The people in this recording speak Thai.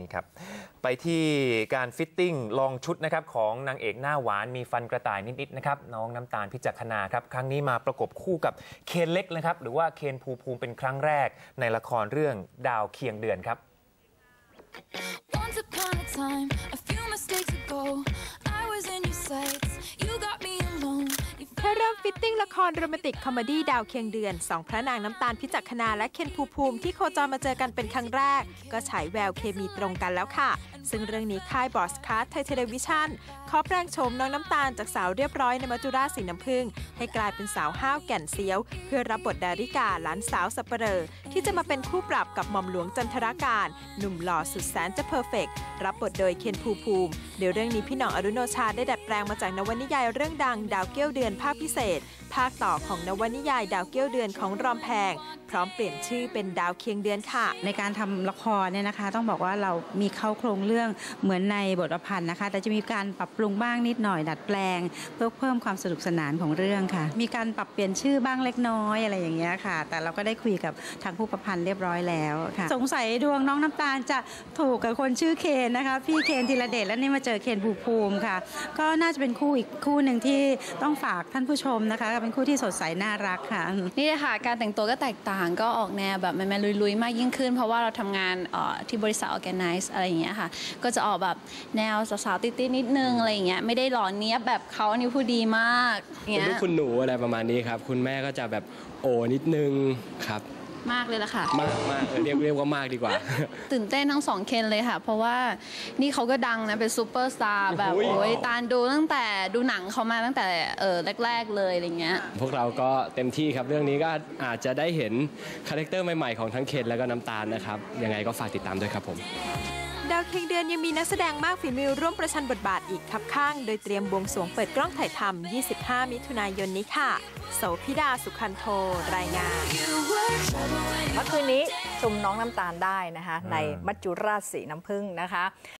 นี่ครับ ไปที่การฟิตติ้งลองชุดนะครับของนางเอกหน้าหวานมีฟันกระต่ายนิด ๆ นะครับ น้องน้ำตาลพิจักขณาครับ ครั้งนี้มาประกบคู่กับเคนเล็กนะครับ หรือว่าเคนภูภูมิเป็นครั้งแรกในละครเรื่องดาวเคียงเดือนครับ Once upon a time, a ตติ้งละครโรแมนติกคอมเมดี้ดาวเคียงเดือนสองพระนางน้ำตาลพิจักขณาและเคนภูภูมิที่โคจรมาเจอกันเป็นครั้งแรก ก็ฉายแววเคมีตรงกันแล้วค่ะ ซึ่งเรื่องนี้ค่ายบอสคาร์ไทยเทเลวิชั่นขอแปลงโฉมน้องน้ำตาลจากสาวเรียบร้อยในมัจจุราชสีน้ำผึ้งให้กลายเป็นสาวห้าวแก่นเซียว เพื่อรับบทดาริกาหลานสาวสับเปลอที่จะมาเป็นคู่ปรับกับหม่อมหลวงจันทราการ หนุ่มหล่อสุดแสนจะเพอร์เฟกต์รับบทโดยเคนภูภูมิเดี๋ยวเรื่องนี้พี่หน่องอรุโนชาได้ดัดแปลงมาจากนวนิยายเรื่องดังดาวเกี้ยวเดือนภาคพิเศษภาคต่อของนวนิยายดาวเกี้ยวเดือนของรอมแพง พร้อมเปลี่ยนชื่อเป็นดาวเคียงเดือนค่ะ ในการทำละครเนี่ยนะคะ ต้องบอกว่าเรามีเข้าโครงเรื่องเหมือนในบทประพันธ์นะคะ แต่จะมีการปรับปรุงบ้างนิดหน่อยดัดแปลง เพื่อเพิ่มความสนุกสนานของเรื่องค่ะ มีการปรับเปลี่ยนชื่อบ้างเล็กน้อยอะไรอย่างเงี้ยค่ะ แต่เราก็ได้คุยกับทางผู้ประพันธ์เรียบร้อยแล้วค่ะ สงสัยดวงน้องน้ำตาลจะถูกกับคนชื่อเคนนะคะพี่เคนธีรเดชและนี่มาเจอเคนภูภูมิค่ะ ก็น่าจะเป็นคู่อีกคู่หนึ่งที่ต้องฝากท่านผู้ชมนะคะ เป็นคู่ที่สดใสน่ารักค่ะ นี่เลยค่ะ การแต่งตัวก็แตกต่างก็ออกแนวแบบแมนๆลุยๆ มากยิ่งขึ้น เพราะว่าเราทำงานเอ่อที่บริษัท Organize อะไรอย่างเงี้ยค่ะ ก็จะออกแบบแนวสาวๆติดๆนิดนึงอะไรอย่างเงี้ยไม่ได้หล่อเนี้ยบแบบเขาอันนี้พูดดีมากอย่างเป็นเงี้ลูยกคุณหนูอะไรประมาณนี้ครับ คุณแม่ก็จะแบบโอนิดนึงครับ มากเลยละค่ะ มากมากเออเรียกเรียกว่ามากดีกว่า ตื่นเต้นทั้งสองเคนเลยค่ะ เพราะว่านี่เขาก็ดังนะ เป็นซูเปอร์สตาร์แบบ โอ้ย โอ้ยตาลดูตั้งแต่ดูหนังเขามาตั้งแต่เออแรก ๆ เลยอะไรเงี้ย พวกเราก็เต็มที่ครับ เรื่องนี้ก็อาจจะได้เห็นคาแรคเตอร์ใหม่ๆของทั้งเคนแล้วก็น้ำตาลนะครับ ยังไงก็ฝากติดตามด้วยครับผม ดาวเคียงเดือนยังมีนักแสดงมากฝีมือร่วมประชันบทบาทอีกครับข้าง โดยเตรียมบวงสรวงเปิดกล้องถ่ายทำ 25 มิถุนายนนี้ค่ะ โสพิดาสุขันโท รายงาน เมื่อคืนนี้ชมน้องน้ำตาลได้นะคะ ในมัจจุราชสีน้ำผึ้งนะคะ